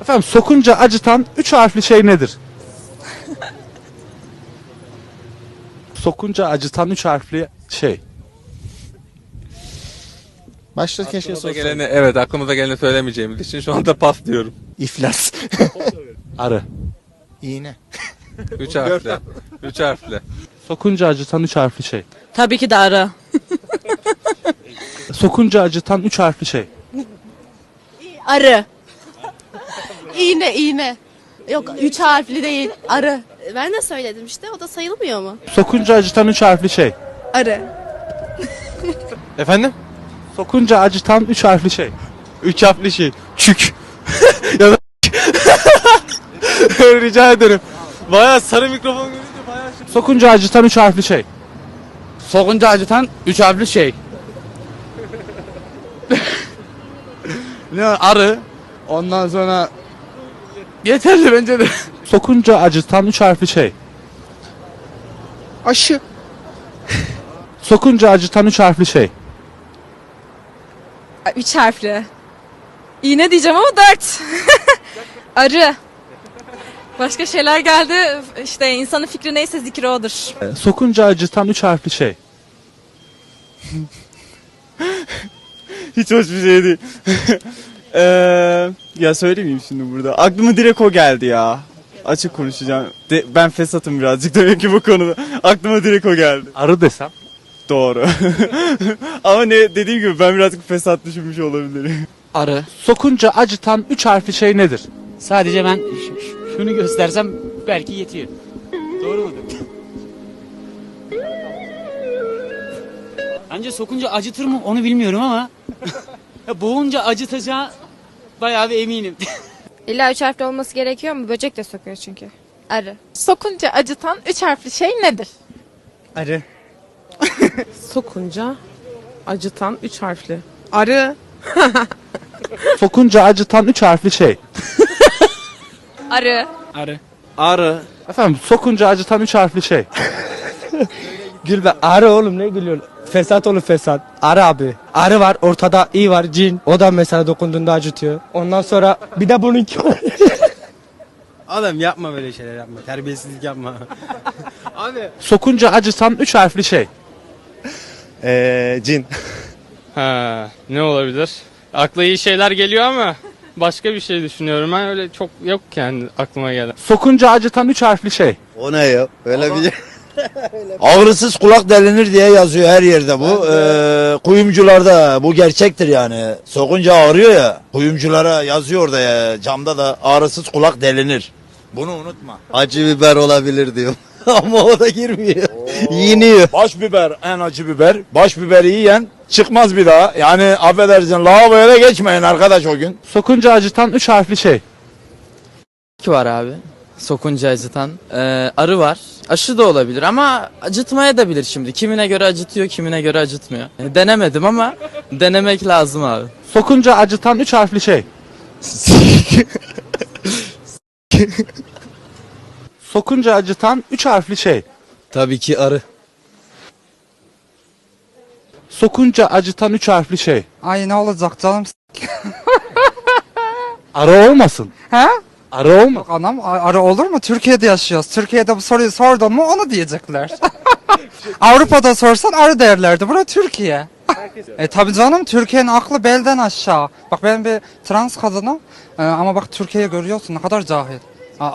Efendim sokunca acıtan üç harfli şey nedir? sokunca acıtan üç harfli şey. Başta keşke Aklımıza sorsaydın. geleni, evet aklımıza geleni söylemeyeceğimiz için şu anda pas diyorum. İflas. Arı. İğne. Üç harfli. Üç harfli. Sokunca acıtan üç harfli şey. Tabii ki de arı. Sokunca acıtan üç harfli şey. Arı. İğne, iğne. Yok, üç harfli değil. Arı. Ben de söyledim işte. O da sayılmıyor mu? Sokunca acıtan üç harfli şey. Arı. Efendim? Sokunca acıtan üç harfli şey. Üç harfli şey. Çük. ya da Rica ederim. Baya sarı mikrofon görünce baya şey. Sokunca acıtan üç harfli şey. Sokunca acıtan üç harfli şey. ne arı. Ondan sonra yeterli bence de. Sokunca acıtan üç harfli şey. Aşı. Sokunca acıtan üç harfli şey. Üç harfli. İğne diyeceğim ama dört. Arı. Başka şeyler geldi. İşte insanın fikri neyse zikri odur. Sokunca acıtan üç harfli şey. Hiç hoş bir şey değil. Eee ya söylemeyeyim şimdi burada. Aklıma direkt o geldi ya. Açık konuşacağım. De- ben fesatım birazcık demek ki bu konuda. Aklıma direkt o geldi. Arı desem. Doğru. Ama ne dediğim gibi ben birazcık fesat düşünmüş olabilirim. Arı. Sokunca acıtan üç harfli şey nedir? Sadece ben ş- ş- şunu göstersem belki yetiyor. Doğru mu? Bence sokunca acıtır mı onu bilmiyorum ama ya boğunca acıtacağı bayağı bir eminim. İlla üç harfli olması gerekiyor mu? Böcek de sokuyor çünkü. Arı. Sokunca acıtan üç harfli şey nedir? Arı. Sokunca acıtan üç harfli. Arı. Sokunca acıtan üç harfli şey. Arı. Arı. Arı. Efendim sokunca acıtan üç harfli şey. Gülbe arı oğlum ne gülüyorsun? Fesat oğlum fesat. Arı abi. Arı var ortada iyi var cin. O da mesela dokunduğunda acıtıyor. Ondan sonra bir de bununki var. Adam yapma böyle şeyler yapma. Terbiyesizlik yapma. Abi. Sokunca acıtan üç harfli şey. Eee cin. Ha, ne olabilir? Akla iyi şeyler geliyor ama başka bir şey düşünüyorum. Ben öyle çok yok yani aklıma gelen. Sokunca acıtan üç harfli şey. O ne ya? Öyle bir Ağrısız kulak delinir diye yazıyor her yerde bu. Ee, kuyumcularda bu gerçektir yani. Sokunca ağrıyor ya. Kuyumculara yazıyor orada ya. Camda da ağrısız kulak delinir. Bunu unutma. Acı biber olabilir diyor. Ama o da girmiyor. Yeniyor. Baş biber en acı biber. Baş biberi yiyen çıkmaz bir daha. Yani affedersin lavaboya da geçmeyin arkadaş o gün. Sokunca acıtan üç harfli şey. var abi. Sokunca acıtan. Ee, arı var. Aşı da olabilir ama acıtmaya da bilir şimdi. Kimine göre acıtıyor, kimine göre acıtmıyor. Yani denemedim ama denemek lazım abi. Sokunca acıtan üç harfli şey. Sokunca acıtan üç harfli şey. Tabii ki arı. Sokunca acıtan üç harfli şey. Ay ne olacak canım? Arı olmasın. He? Arı olma. Anam arı olur mu? Türkiye'de yaşıyoruz. Türkiye'de bu soruyu sordun mu onu diyecekler. Avrupa'da sorsan arı derlerdi. Bura Türkiye. e tabi canım Türkiye'nin aklı belden aşağı. Bak ben bir trans kadınım. Ee, ama bak Türkiye'yi görüyorsun ne kadar cahil. Aa,